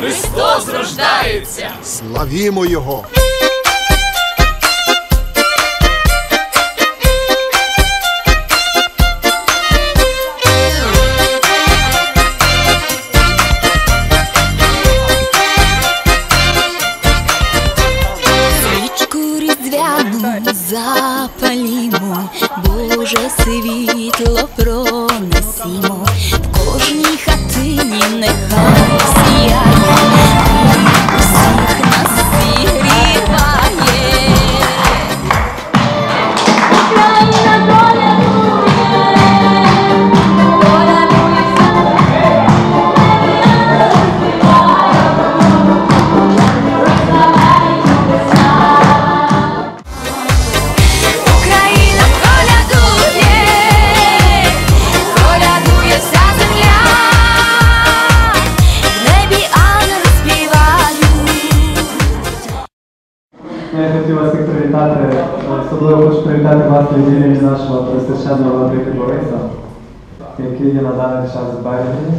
Христос рождається! Славімо Його! Свічку різдвяну запалімо, Боже світло особливо хочу привітати вас від імені нашого пресвященного владики Бориса, який є на даний час в Бельгії.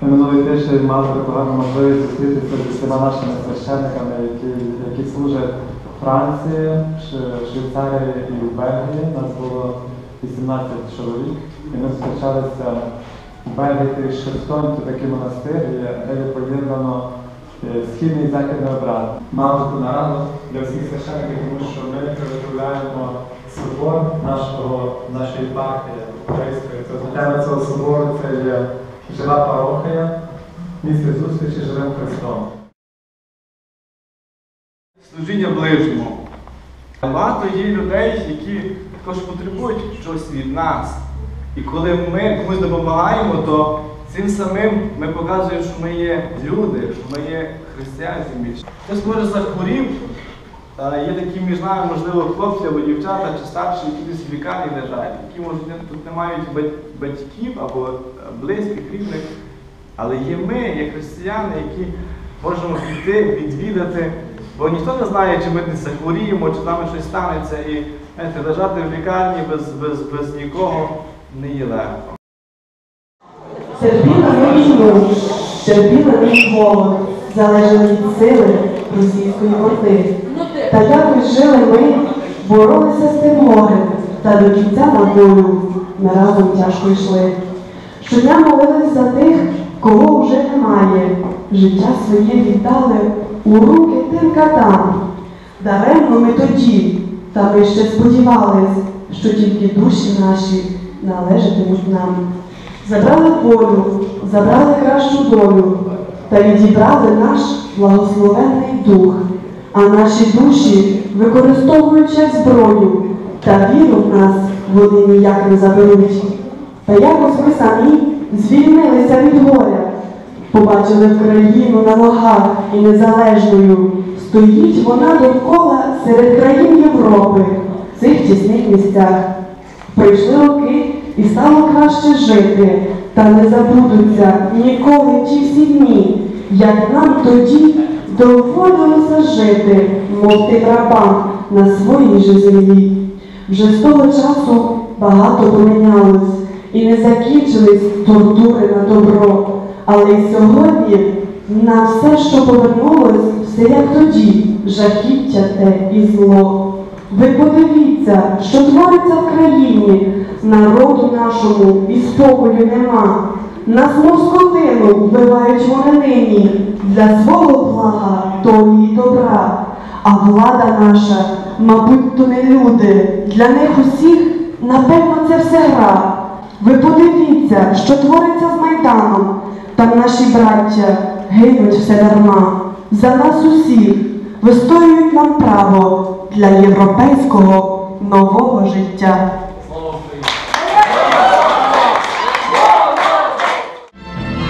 Ми минулий тиждень мали таку гарну можливість зустрітися зі всіма нашими священниками, які, які служать у Франції, Швейцарії і в Бельгії. Нас було 18 чоловік, і ми зустрічалися в Бельгії Шерстон, це такий монастир, де поєднано східний і західний обряд. Мав таку нараду для всіх священників, тому що ми виготовляємо собор нашого, нашої єпархії української. Тема цього собору це є жива парохія, місце зустрічі живим Христом. служіння ближньому. Багато є людей, які також потребують щось від нас. І коли ми комусь допомагаємо, то цим самим ми показуємо, що ми є люди, що ми є християни більше. Хтось може захворів, є такі між нами, можливо, хлопці або дівчата чи старші, які десь в лікарні лежать, які може тут не мають батьків або е, близьких, рідних. Але є ми, є християни, які можемо піти, відвідати, бо ніхто не знає, чи ми десь захворіємо, чи з нами щось станеться. І знаєте, лежати в лікарні без, без, без нікого не є легко. Терпіла війну, терпіла ми голод, залежали від сили російської орди. Та якось жили ми, боролися з тим горем, та до кінця на волю ми разом тяжко йшли. Щодня молились за тих, кого вже немає. Життя своє віддали у руки тим катам. Даремно ми тоді, та ми ще сподівались, що тільки душі наші належатимуть нам. Забрали волю, забрали кращу долю та відібрали наш благословенний дух, а наші душі використовують як зброю, та віру в нас вони ніяк не заберуть. Та якось ми самі звільнилися від горя, побачили країну на ногах і незалежною. Стоїть вона довкола серед країн Європи, в цих тісних місцях. Прийшли роки і стало краще жити, та не забудуться ніколи ті всі дні, як нам тоді доводилося жити, мов тим рабам на своїй же землі. Вже з того часу багато помінялось і не закінчились тортури на добро. Але й сьогодні на все, що повернулось, все як тоді, жахіття те і зло. Ви подивіться, що твориться в країні, народу нашому і спокою нема. Нас мов скотину вбивають вони нині для свого блага, долі й добра. А влада наша, мабуть, то не люди. Для них усіх, напевно, це все гра. Ви подивіться, що твориться з Майданом. Там наші браття гинуть все дарма. За нас усіх вистоюють нам право для європейського нового життя.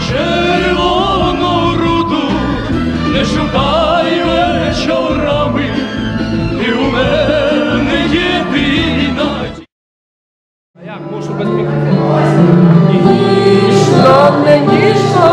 Червону руду не шукай вечорами, і у мене єдина. А як можу без мікрофону? Ніщо не ніщо,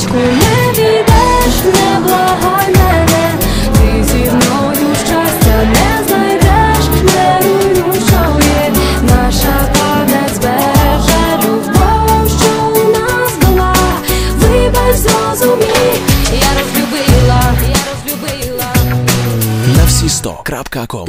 Річку не дійдеш, не благай мене, ти зі мною щастя не знайдеш, не руйну що є. Наша пам'ять збереже любов, що у нас була, вибач, зрозумій, я розлюбила, я розлюбила. На всі сто крапка ком.